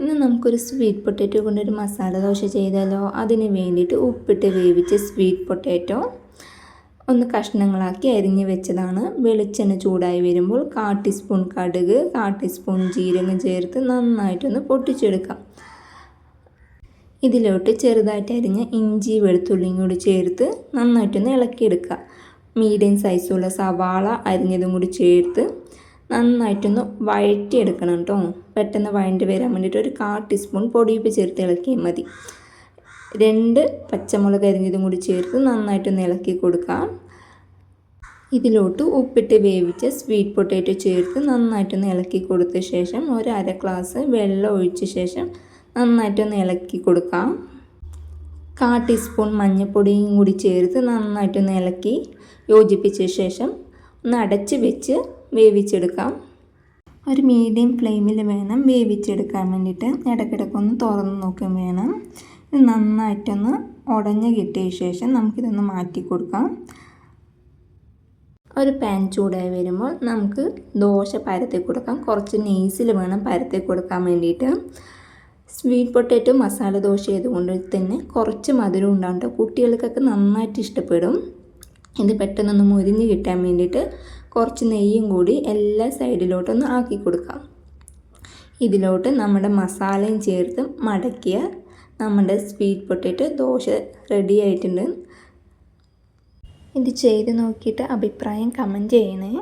ഇന്ന് നമുക്കൊരു sweet potato കൊണ്ടൊരു മസാല ദോശ ചെയ്താലോ? അതിന് വേണ്ടിയിട്ട് ഉപ്പിട്ട് വേവിച്ച സ്വീറ്റ് പൊട്ടാറ്റോ ഒന്ന് കഷ്ണങ്ങളാക്കി അരിഞ്ഞ് വെച്ചതാണ്. വെളിച്ചെണ്ണ ചൂടായി വരുമ്പോൾ കാ ടീസ്പൂൺ കടുക് കാ ടീസ്പൂൺ ജീരകം ചേർത്ത് നന്നായിട്ടൊന്ന് പൊട്ടിച്ചെടുക്കാം. ഇതിലോട്ട് ചെറുതായിട്ട് അരിഞ്ഞ ഇഞ്ചി വെളുത്തുള്ളിയും കൂടി ചേർത്ത് നന്നായിട്ടൊന്ന് ഇളക്കിയെടുക്കുക. മീഡിയം സൈസുള്ള സവാള അരിഞ്ഞതും കൂടി ചേർത്ത് നന്നായിട്ടൊന്ന് വഴറ്റിയെടുക്കണം കേട്ടോ പെട്ടെന്ന് വഴണ്ടി വരാൻ വേണ്ടിയിട്ട് ഒരു കാ ടീസ്പൂൺ പൊടിയിപ്പ് ചേർത്ത് ഇളക്കിയാൽ മതി. രണ്ട് പച്ചമുളക് അരിഞ്ഞതും കൂടി ചേർത്ത് നന്നായിട്ടൊന്ന് ഇളക്കി കൊടുക്കാം. ഇതിലോട്ട് ഉപ്പിട്ട് വേവിച്ച സ്വീറ്റ് പൊട്ടാറ്റോ ചേർത്ത് നന്നായിട്ടൊന്ന് ഇളക്കി കൊടുത്ത ശേഷം ഒരു അര ഗ്ലാസ് വെള്ളം ഒഴിച്ച ശേഷം നന്നായിട്ടൊന്ന് ഇളക്കി കൊടുക്കാം. കാ ടീസ്പൂൺ മഞ്ഞൾപ്പൊടിയും കൂടി ചേർത്ത് നന്നായിട്ടൊന്ന് ഇളക്കി യോജിപ്പിച്ച ശേഷം ഒന്ന് അടച്ച് വെച്ച് വേവിച്ചെടുക്കാം. ഒരു മീഡിയം ഫ്ലെയിമിൽ വേണം വേവിച്ചെടുക്കാൻ വേണ്ടിയിട്ട്. ഇടയ്ക്കിടയ്ക്കൊന്ന് തുറന്ന് നോക്കാൻ വേണം. ഇത് നന്നായിട്ടൊന്ന് ഉടഞ്ഞ് കിട്ടിയ ശേഷം നമുക്കിതൊന്ന് മാറ്റി കൊടുക്കാം. ഒരു പാൻ ചൂടായി വരുമ്പോൾ നമുക്ക് ദോശ പരത്തി കൊടുക്കാം. കുറച്ച് നെയ്സിൽ വേണം പരത്തി കൊടുക്കാൻ വേണ്ടിയിട്ട്. സ്വീറ്റ് പൊട്ടേറ്റോ മസാല ദോശ ആയതുകൊണ്ട് തന്നെ കുറച്ച് മധുരം ഉണ്ടാകും കുട്ടികൾക്കൊക്കെ നന്നായിട്ട് ഇഷ്ടപ്പെടും. ഇത് പെട്ടെന്നൊന്ന് മുരിഞ്ഞ് കിട്ടാൻ വേണ്ടിയിട്ട് കുറച്ച് നെയ്യും കൂടി എല്ലാ സൈഡിലോട്ടൊന്ന് ആക്കി കൊടുക്കാം. ഇതിലോട്ട് നമ്മുടെ മസാലയും ചേർത്ത് മടക്കിയ നമ്മുടെ സ്വീറ്റ് പൊട്ടേറ്റ് ദോശ റെഡി ആയിട്ടുണ്ട്. ഇത് ചെയ്ത് നോക്കിയിട്ട് അഭിപ്രായം കമന്റ് ചെയ്യണേ.